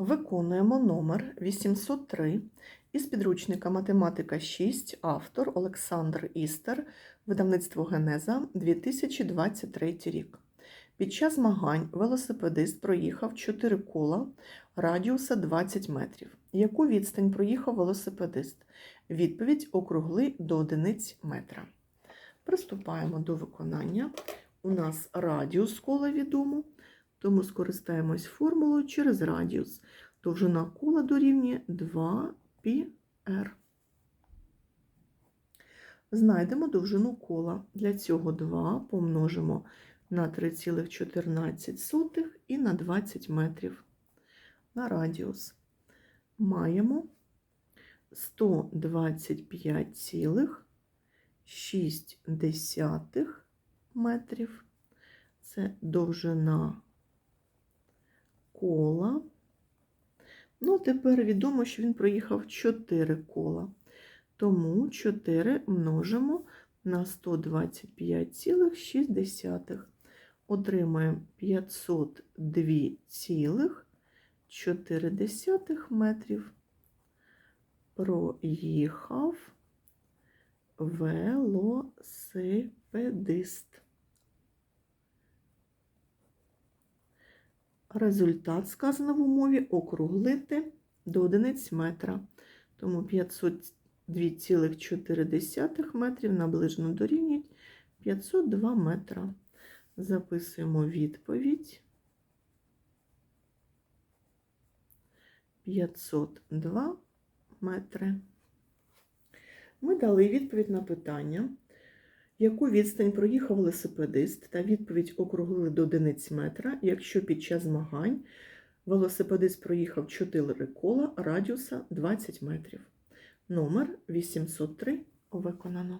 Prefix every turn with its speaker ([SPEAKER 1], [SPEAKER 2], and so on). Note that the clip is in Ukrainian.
[SPEAKER 1] Виконуємо номер 803 із підручника Математика 6, автор Олександр Істер, видавництво Генеза 2023 рік. Під час змагань велосипедист проїхав 4 кола радіуса 20 метрів. Яку відстань проїхав велосипедист? Відповідь округли до одиниць метра. Приступаємо до виконання. У нас радіус кола відомо, тому скористаємось формулою через радіус. Довжина кола дорівнює 2πr. Знайдемо довжину кола. Для цього 2 помножимо на 3,14 і на 20 метрів на радіус. Маємо 125,6 метрів. Це довжина кола. Ну, тепер відомо, що він проїхав 4 кола. Тому 4 множимо на 125,6. Отримаємо 502,4 метрів. Проїхав велосипедист. Результат сказано в умові округлити до одиниць метра. Тому 502,4 метрів наближено дорівнюють 502 метра. Записуємо відповідь. 502 метри. Ми дали відповідь на питання, яку відстань проїхав велосипедист, та відповідь округлили до одиниць метра, якщо під час змагань велосипедист проїхав 4 кола радіуса 20 метрів. Номер 803 виконано.